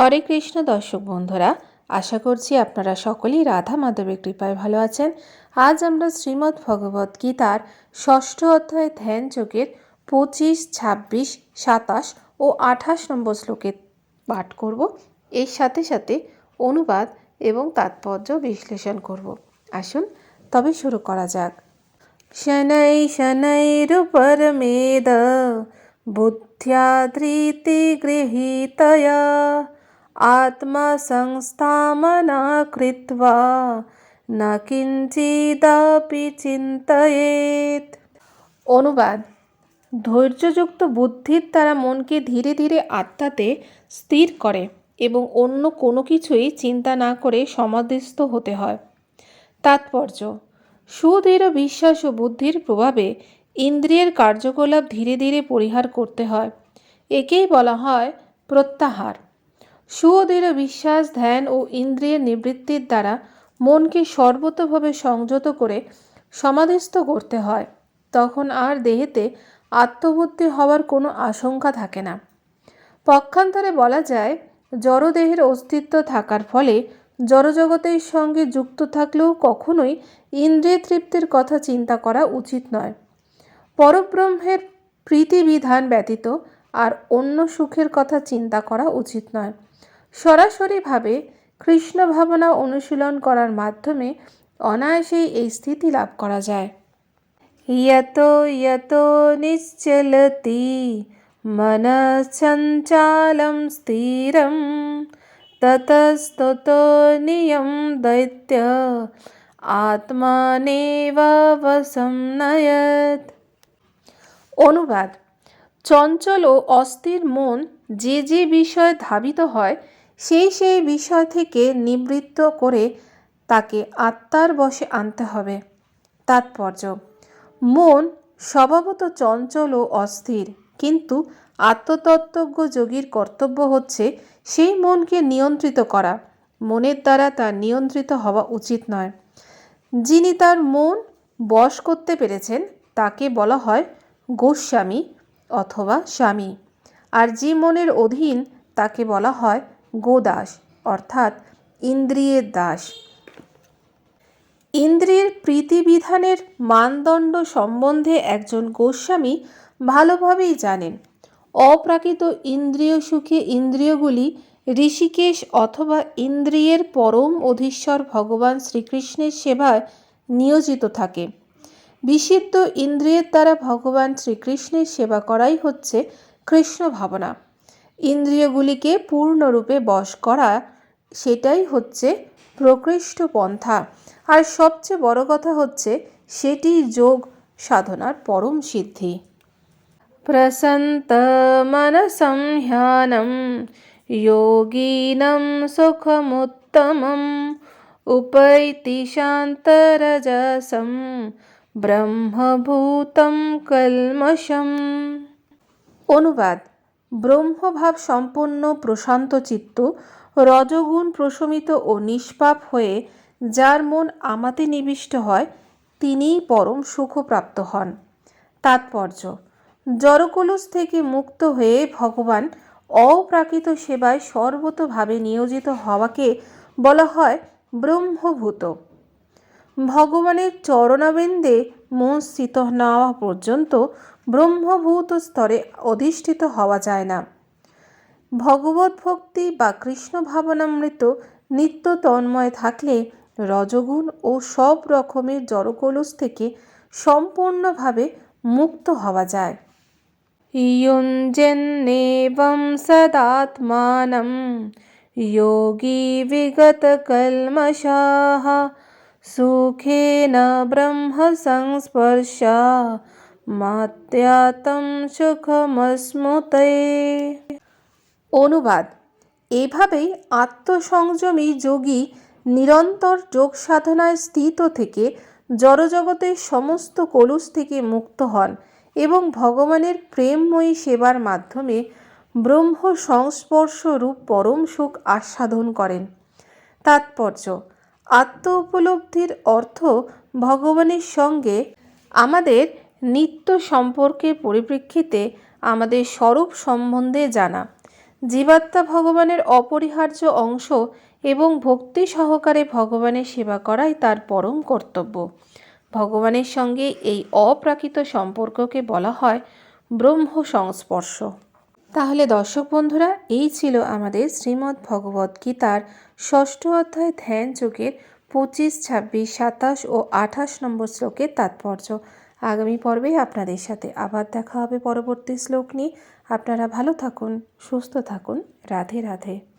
হরে কৃষ্ণ দর্শক বন্ধুরা, আশা করছি আপনারা সকলেই রাধা মাধবের কৃপায় ভালো আছেন। আজ আমরা শ্রীমদ্ ভগবত গীতার ষষ্ঠ অধ্যায় ধ্যান যোগের পঁচিশ, ছাব্বিশ, সাতাশ ও আঠাশ নম্বর শ্লোকে পাঠ করব। এর সাথে সাথে অনুবাদ এবং তাৎপর্য বিশ্লেষণ করব। আসুন, তবে শুরু করা যাক। শनै মেদ বুদ্ধিয়া ধৃতি গৃহীতয়া। आत्मसंस्थामना कृत्वा न কিঞ্চিদপি চিন্তয়েত অনুবাদ ধৈর্যযুক্ত বুদ্ধির দ্বারা মনকে ধীরে ধীরে আত্মাতে স্থির করে এবং অন্য কোনো কিছুই চিন্তা না করে সমাধিস্থ হতে হয় তাৎপর্য সুদৃঢ় বিশ্বাস ও বুদ্ধির প্রভাবে ইন্দ্রিয়ের কার্যকলাপ ধীরে ধীরে পরিহার করতে হয় একেই বলা হয় প্রত্যাহার সুদৃঢ় বিশ্বাস, ধ্যান ও ইন্দ্রিয়ের নিবৃত্তির দ্বারা মনকে সর্বতভাবে সংযত করে সমাধিস্থ করতে হয়। তখন আর দেহেতে আত্মবুদ্ধি হওয়ার কোনো আশঙ্কা থাকে না। পক্ষান্তরে বলা যায়, জড়দেহের অস্তিত্ব থাকার ফলে জড়জগতের সঙ্গে যুক্ত থাকলেও কখনোই ইন্দ্রিয় তৃপ্তির কথা চিন্তা করা উচিত নয়। পরব্রহ্মের প্রীতিবিধান ব্যতীত আর অন্য সুখের কথা চিন্তা করা উচিত নয়। সরাসরিভাবে কৃষ্ণ ভাবনা অনুশীলন করার মাধ্যমে অনায়াসেই এই স্থিতি লাভ করা যায়। ইয়ত ইয়ত নিশ্চলতি মনশ্চঞ্চালম স্থিরম, ততস্তত নিয়ম দৈত্য, আত্মানেব অনুবাদ। চঞ্চল ও অস্থির মন যে যে বিষয়ে ধাবিত হয় সেই সেই বিষয় থেকে নিবৃত্ত করে তাকে আত্মার বশে আনতে হবে। তাৎপর্য, মন স্বভাবত চঞ্চল ও অস্থির, কিন্তু আত্মতত্ত্বজ্ঞ যোগীর কর্তব্য হচ্ছে সেই মনকে নিয়ন্ত্রিত করা। মনের দ্বারা তা নিয়ন্ত্রিত হওয়া উচিত নয়। যিনি তার মন বশ করতে পেরেছেন, তাকে বলা হয় গোস্বামী অথবা স্বামী। আর যে মনের অধীন, তাকে বলা হয় গোদাস, অর্থাৎ ইন্দ্রিয়ের দাস। ইন্দ্রিয়ের প্রীতিবিধানের মানদণ্ড সম্বন্ধে একজন গোস্বামী ভালোভাবেই জানেন। অপ্রাকৃত ইন্দ্রিয় সুখে ইন্দ্রিয়গুলি ঋষিকেশ অথবা ইন্দ্রিয়ের পরম অধীশ্বর ভগবান শ্রীকৃষ্ণের সেবায় নিয়োজিত থাকে। বিশুদ্ধ ইন্দ্রিয়ের দ্বারা ভগবান শ্রীকৃষ্ণের সেবা করাই হচ্ছে কৃষ্ণ ভাবনা। ইন্দ্রিয়গুলিকে পূর্ণরূপে বশ করা, সেটাই হচ্ছে প্রকৃষ্ট পন্থা। আর সবচেয়ে বড় কথা হচ্ছে, সেটি যোগ সাধনার পরম সিদ্ধি। প্রসন্ত মনসংহ্যানম যোগীনম সুখমুত্তম উপৈতি শান্তরজসম, ব্রহ্মভূতম কলমশম অনুবাদ ব্রহ্মভাব সম্পন্ন প্রশান্ত চিত্ত রজগুণ প্রশমিত ও নিষ্পাপ হয়ে যার মন আমাতে নিবিষ্ট হয়, তিনিই পরম সুখপ্রাপ্ত হন। তাৎপর্য জড়কলুষ থেকে মুক্ত হয়ে ভগবান অপ্রাকৃত সেবায় সর্বতভাবে নিয়োজিত হওয়াকে বলা হয় ব্রহ্মভূত। ভগবানের চরণাবেন্দে মন স্থিত না হওয়া পর্যন্ত ব্রহ্মভূত স্তরে অধিষ্ঠিত হওয়া যায় না ভগবত ভক্তি বা কৃষ্ণ ভাবনামৃত নিত্য তন্ময় থাকলে রজগুণ ও সব রকমের জড়কলুষ থেকে সম্পূর্ণভাবে মুক্ত হওয়া যায় युञ्जन्नेवं सदात्मानं योगी विगतकल्मषाः सुखेन ब्रह्मसंस्पर्शा মাত্যাতম সুখমস্মুতে অনুবাদ। এভাবেই আত্মসংযমী যোগী নিরন্তর যোগ সাধনায় স্থিত থেকে জড়জগতের সমস্ত কলুষ থেকে মুক্ত হন এবং ভগবানের প্রেমময়ী সেবার মাধ্যমে ব্রহ্ম সংস্পর্শ রূপ পরম সুখ আস্বাদন করেন। তাৎপর্য আত্ম উপলব্ধির অর্থ ভগবানের সঙ্গে আমাদের নিত্য সম্পর্কের পরিপ্রেক্ষিতে আমাদের স্বরূপ সম্বন্ধে জানা। জীবাত্মা ভগবানের অপরিহার্য অংশ এবং ভক্তি সহকারে ভগবানের সেবা করাই তার পরম কর্তব্য। ভগবানের সঙ্গে এই অপ্রাকৃত সম্পর্ককে বলা হয় ব্রহ্ম সংস্পর্শ তাহলে দর্শক বন্ধুরা, এই ছিল আমাদের শ্রীমদ্ ভগবদ গীতার ষষ্ঠ অধ্যায় ধ্যান যোগের পঁচিশ, ছাব্বিশ, সাতাশ ও আঠাশ নম্বর শ্লোকের তাৎপর্য। আগামী পর্বে আপনাদের সাথে আবার দেখা হবে পরবর্তী শ্লোক নিয়ে। আপনারা ভালো থাকুন, সুস্থ থাকুন। রাধে রাধে।